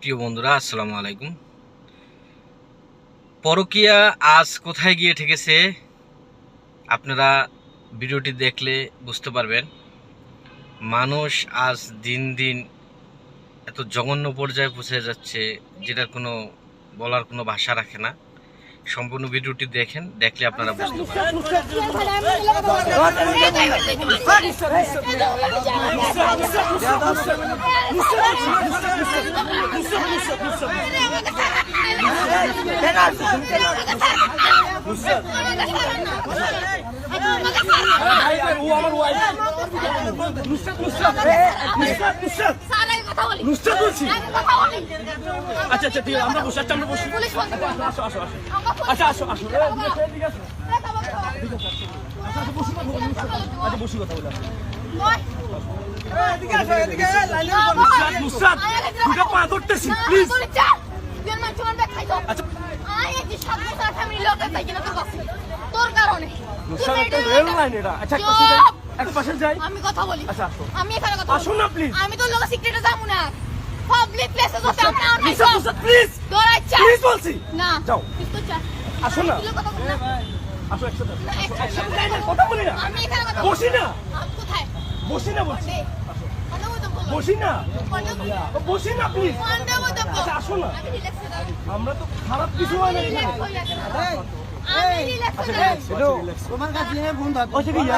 প্রিয় বন্ধুরা, আসসালামু আলাইকুম। পরকিয়া আজ কোথায় গিয়ে ঠেকেছে, আপনারা ভিডিওটি দেখলে বুঝতে পারবেন। মানুষ আজ দিন দিন এত জঘন্য পর্যায়ে পৌঁছে যাচ্ছে, যেটার কোনো বলার কোনো ভাষা রাখে না। সম্পূর্ণ ভিডিওটি দেখেন দেখলে আপনারা বুঝতে আচ্ছা আচ্ছা ঠিক আছে আমরা বসি আচ্ছা আমরা বসি আসো আসো আসো আচ্ছা আসো আসো এদিকে আসো। আচ্ছা বসি কথা বলে আচ্ছা তোর কারণে আচ্ছা আমি কথা বলি আচ্ছা, আসো। আমি এখানে কথা আসো বলি। না, please। আমি তোর লোক সিক্রেটে যাব না পাবলিক প্লেসে তো তেমন না নুসরাত প্লিজ তোর ইচ্ছা প্লিজ বলছি না যাও। তো চা আসো না। কথা বলি না। আসো একসাথে আসো। না, একসাথে একসাথে যাই না, কথা বলি না আমি এখানে কথা বসি না কোথায় বসি না বলছি দে। কথা বলতে বলো। বসি না বসি না প্লিজ কথা বলতে বলো। আচ্ছা, আসো না। হয়ে। আমরা তো খারাপ কিছু হয় না হয়ে হয়ে। তোমার কাছে ফোন আচ্ছা ইয়া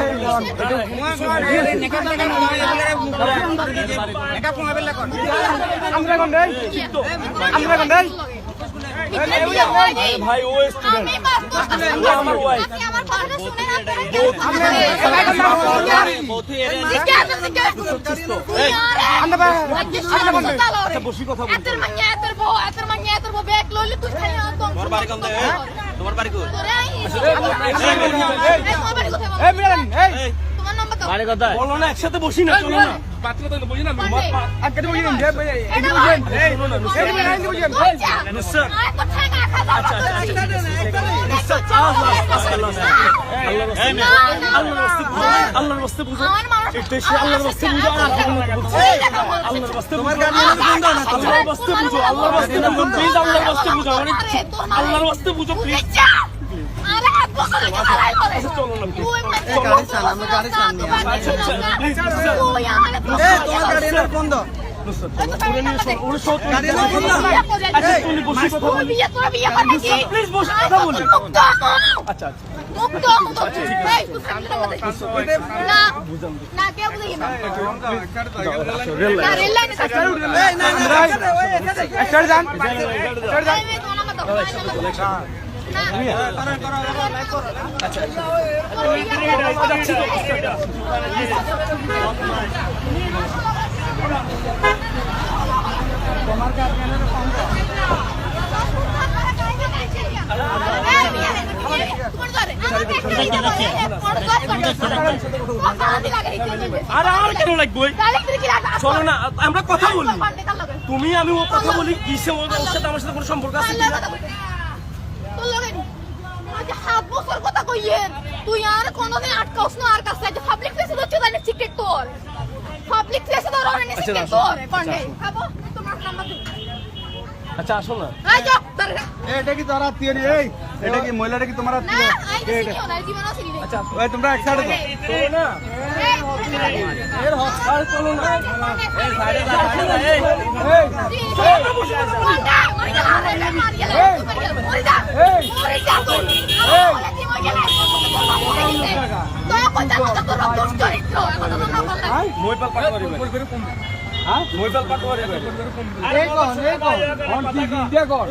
আমরা আমরা। ভাই ও স্টুডেন্ট। ও আমার আচ্ছা বসি কথা বলছি ব্যাগ লইলে তুই খালি তোমার বাড়ি কোন তোমার বাড়ি এই এই তোমার নাম্বার দাও বলো না একসাথে বসি না চলো বসি না এই আচ্ছা আচ্ছা আল্লাহর রাস্তে বুঝো আমার মানুষ এটা সে আল্লাহর রাস্তে বুঝো আর আল্লাহর রাস্তে বুঝো আল্লাহর বুঝো প্লিজ বুঝো বুঝো প্লিজ মানে গাড়ি গাড়ি চান নি। আচ্ছা আচ্ছা প্লিজ তুই আমারে এ তোমার গাড়ি এনে ফোন দাও নুসরাত ওরে নিয়ে শোন ওরে শোন গাড়ি এনে ফোন দাও আচ্ছা তুমি বসি কথা বলি বিয়ে তোরা বিয়ে করবি কি প্লিজ বসে কথা বলি মুক্ত আচ্ছা আচ্ছা মুক্ত মুক্ত এই তুই সামনে কথা না না কে বুঝি না রেল না রেল লাইনে থাকতে এই না না ওই এখানে একটা যান এই তোমার নাম্বার দাও না যাচ্ছি তো আর আর কেন লাগবে চলো না আমরা কথা বলি তুমি আমি ও কথা বলি কিসে ওর সাথে আমার সাথে কোনো সম্পর্ক আছে কিনা তুই আর কোনদিন আটকাওস না আর কাছে পাবলিক প্লেসে তো চলে সিক্রেট তোর পাবলিক প্লেসে তো রনে সিক্রেট তোর পান্ডে খাব তোমার নাম্বার আচ্ছা আসো না যাও এটা কি তোর আত্মীয় এই এটা কি মহিলাটা কি তোমার আচ্ছা ওই তোমরা এক না এর হসপিটাল চলো না এই সাইডে সাইডে এই এই মইপাল পাটোয়ারি হ্যাঁ পাটোয়ারি এই কোন এই কোন অন কি ইন্ডিয়া কোন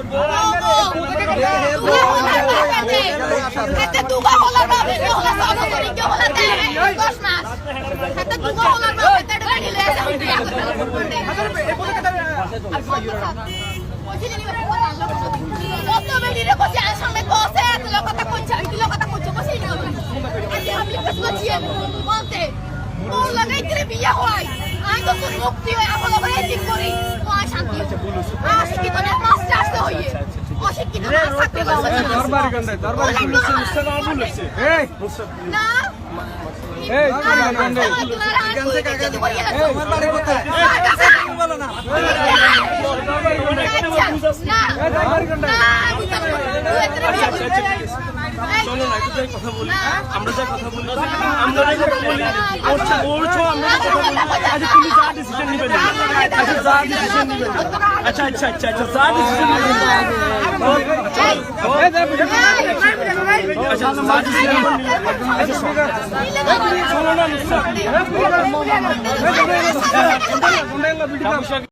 বিয়া হয় আমি তো তোর মুক্তি হয়ে এখন ওখানে ঠিক করি তো আর শান্তি আসি কি তোর মাস্টার আসতে হইয়ে অশিক্ষিত মানুষ চাকরি করছে না। দরবারি গন্ডে দরবারি গন্ডে না। মুস্তাক আমার ভুল হয়েছে এই না। এই, না, দরবারি গন্ডে বলিয়ে এই রাখো। তোমার বাড়ি কোথায় আমার কাছে বলো না না। এই দরবারি গন্ডে না, দিতে পারব না। দুই একটা বিয়ে করবে। এই, চলো না একটু যাই কথা বলি না। আমরা যাই কথা বলি আমরা যাই কথা বলি ওরছো ওরছো আমরা যাই কথা বলি আচ্ছা তুমি যা ডিসিশন নিবে না আচ্ছা যা ডিসিশন নিবে না আচ্ছা আচ্ছা আচ্ছা আচ্ছা যা ডিসিশন নিবে না এই দে বুঝি আচ্ছা যা ডিসিশন নিবে